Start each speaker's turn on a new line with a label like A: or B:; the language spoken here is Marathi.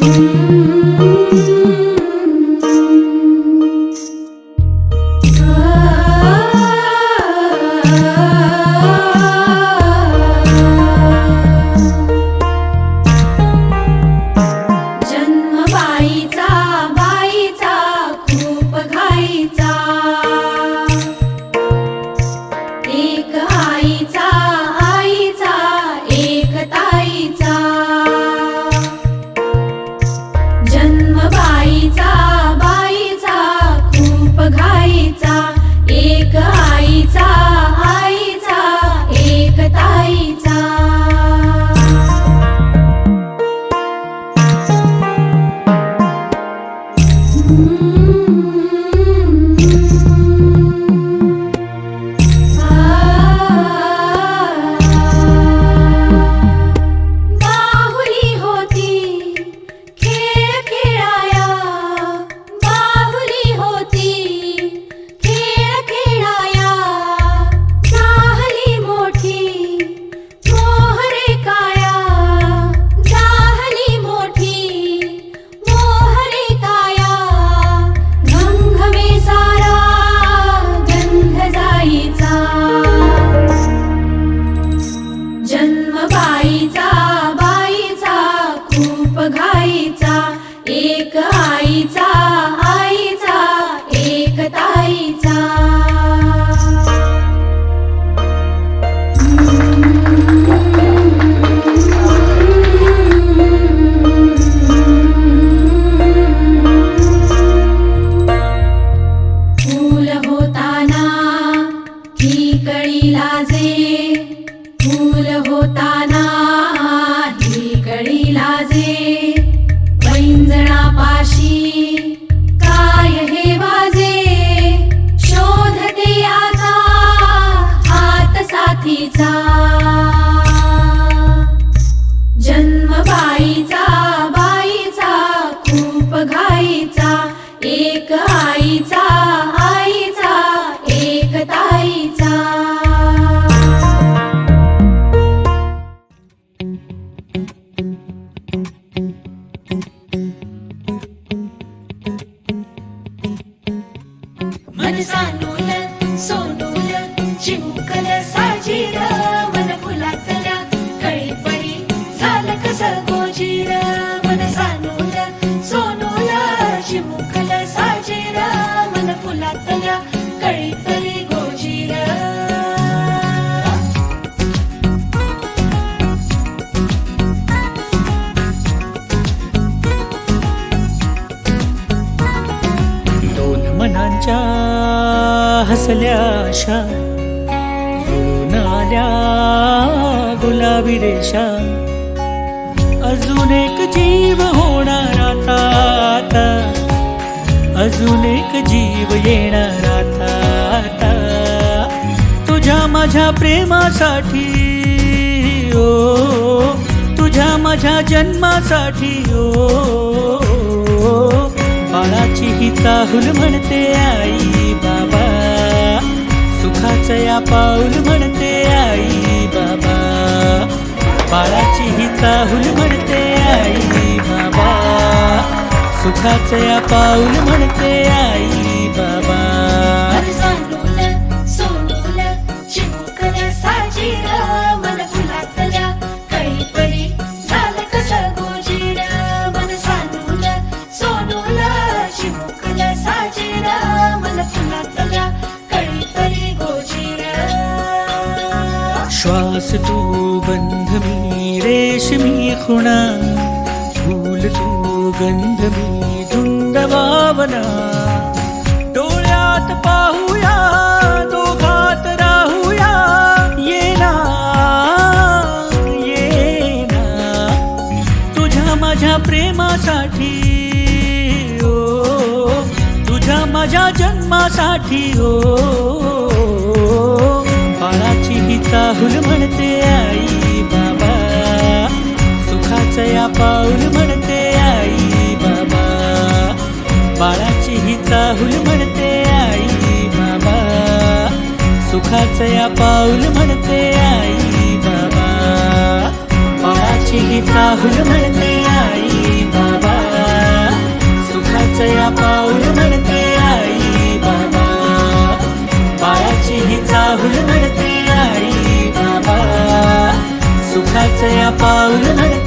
A: Música Pizza. फुल होता
B: मन सानूल सोनूल चिमुकल साजीर.
C: हसल्या आशा आल्या गुलाबी रेषा. अजून एक जीव होणार आता आता. अजून एक जीव येणार आता आता. तुझ्या माझ्या प्रेमासाठी ओ. तुझ्या माझ्या जन्मासाठी ओ. बाळाची ही चाहूल म्हणते आई बा सुखाच या पाऊल म्हणते आई बाबा. बाळाची ही चाहूल म्हणते आई बाबा. सुखाच या पाऊल म्हणते आई बाबा. श्वास तू बंध मी रेशमी खुणा। फूल तू गंध मी धुंद भावना डोळ्यात पाहूया दोघात राहूया। येना येना। तुझ्या माझ्या प्रेमासाठी ओ तुझ्या माझ्या जन्मासाठी ओ। बाळाची ही चाहूल म्हणते आई बाबा. सुखाचं या पाऊल म्हणते आई बाबा. बाळाची ही चाहूल म्हणते आई बाबा. सुखाचं या पाऊल म्हणते आई बाबा. बाळाची ही चाहूल म्हणते आई या पाऊल